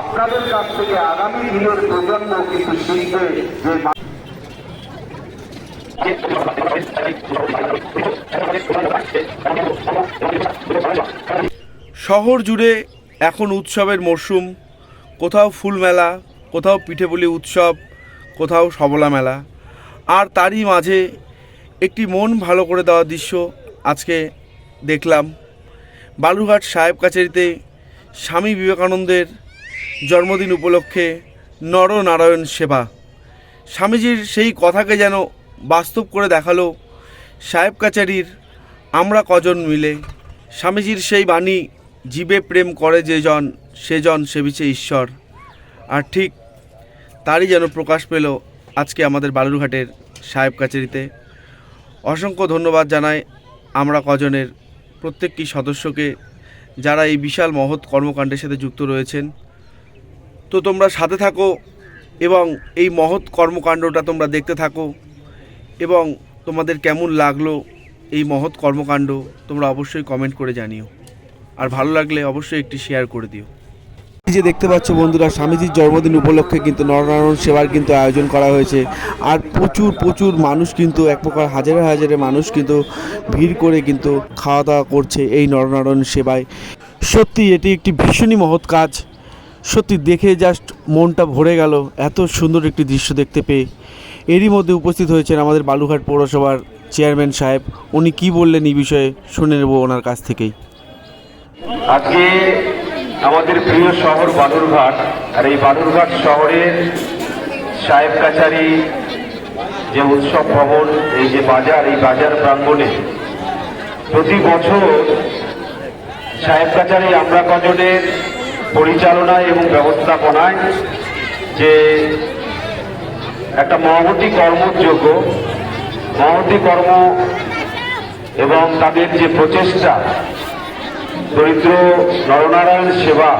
আপনাদের কাছ থেকে আগামী দিনের প্রজন্ম কিন্তু শিখবে যে শহর জুড়ে এখন উৎসবের মরশুম। কোথাও ফুল মেলা, কোথাও পিঠেপুলি উৎসব, কোথাও সবলা মেলা। আর তারই মাঝে একটি মন ভালো করে দেওয়া দৃশ্য আজকে দেখলাম। বালুরঘাট সাহেব কাছারিতে স্বামী বিবেকানন্দের জন্মদিন উপলক্ষে নরনারায়ণ সেবা। স্বামীজির সেই কথাকে যেন বাস্তব করে দেখাল সাহেব কাছারির আমরা কজন মিলে। স্বামীজির সেই বাণী, জীবে প্রেম করে যে জন, সে জন সেবিছে ঈশ্বর। আর ঠিক তারই যেন প্রকাশ পেল আজকে আমাদের বালুরঘাটের সাহেব কাছারিতে অসংখ্য ধন্যবাদ জানাই আমরা কজনের প্রত্যেকটি সদস্যকে যারা এই বিশাল মহৎ কর্মকাণ্ডের সাথে যুক্ত রয়েছেন। তো তোমরা সাথে থাকো এবং এই মহৎ কর্মকাণ্ডটা তোমরা দেখতে থাকো এবং তোমাদের কেমন লাগল এই মহৎ কর্মকাণ্ড তোমরা অবশ্যই কমেন্ট করে জানিও। আর ভালো লাগলে অবশ্যই একটি শেয়ার করে দিও। যে দেখতে পাচ্ছ বন্ধুরা, স্বামীজির জন্মদিন উপলক্ষে কিন্তু নরনারায়ণ সেবার কিন্তু আয়োজন করা হয়েছে। আর প্রচুর প্রচুর মানুষ কিন্তু, এক প্রকার হাজারে হাজারে মানুষ কিন্তু ভিড় করে কিন্তু খাওয়া দাওয়া করছে এই নরনারায়ণ সেবায়। সত্যি এটি একটি ভীষণই মহৎ কাজ। সত্যি দেখে জাস্ট মনটা ভরে গেল। এত সুন্দর একটি দৃশ্য দেখতে পেয়ে। এরই মধ্যে উপস্থিত হয়েছেন আমাদের বালুঘাট পৌরসভার চেয়ারম্যান সাহেব। উনি কি বললেন এই বিষয়ে শুনে নেব ওনার কাছ থেকেই। আজকে আমাদের প্রিয় শহর বালুরঘাট, আর এই বালুরঘাট শহরের সাহেব কাছারি যে উৎসব ভবন, এই যে বাজার, এই বাজার প্রাঙ্গণে প্রতি বছর সাহেব কাছারি আমরা কজনের পরিচালনায় এবং ব্যবস্থাপনায় যে একটা মহতি কর্মযোগ্য মহতি কর্ম এবং তাদের যে প্রচেষ্টা, দরিদ্র নরনারায়ণ সেবা,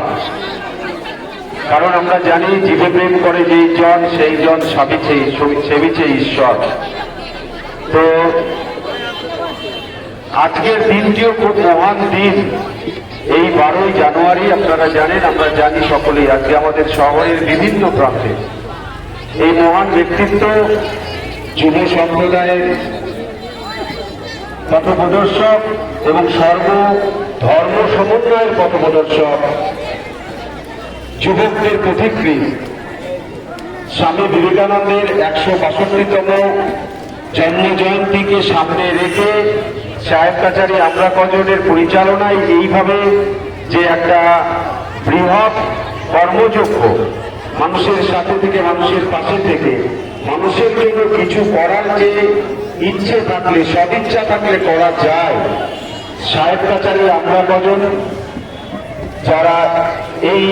কারণ আমরা জানি জীবে প্রেম করে যেই জন, সেই জন সাবিছে, সেবিছে ঈশ্বর। তো আজকের দিনটিও খুব মহান দিন। বারোই জানুয়ারি, আপনারা জানেন, আমরা জানি সকলেই, আজকে আমাদের শহরের বিভিন্ন প্রান্তে। এই মহান ব্যক্তিত্ব যুব সম্প্রদায়ের পথপ্রদর্শক এবং সর্ব ধর্ম সমন্বয়ের পথপ্রদর্শক, যুবকদের পথিকৃত স্বামী বিবেকানন্দের একশো বাষট্টিতম জন্ম জয়ন্তীকে সামনে রেখে সাহেব কাছারি, আমরা কজনের পরিচালনায় এইভাবে যে একটা বৃহৎ কর্মযোগ্য মানুষের সাথে থেকে, মানুষের পাশে থেকে, মানুষের জন্য কিছু করার যে ইচ্ছে থাকলে, সদিচ্ছা থাকলে করা যায়। সাহেব কাছারি, আমরা কজন যারা এই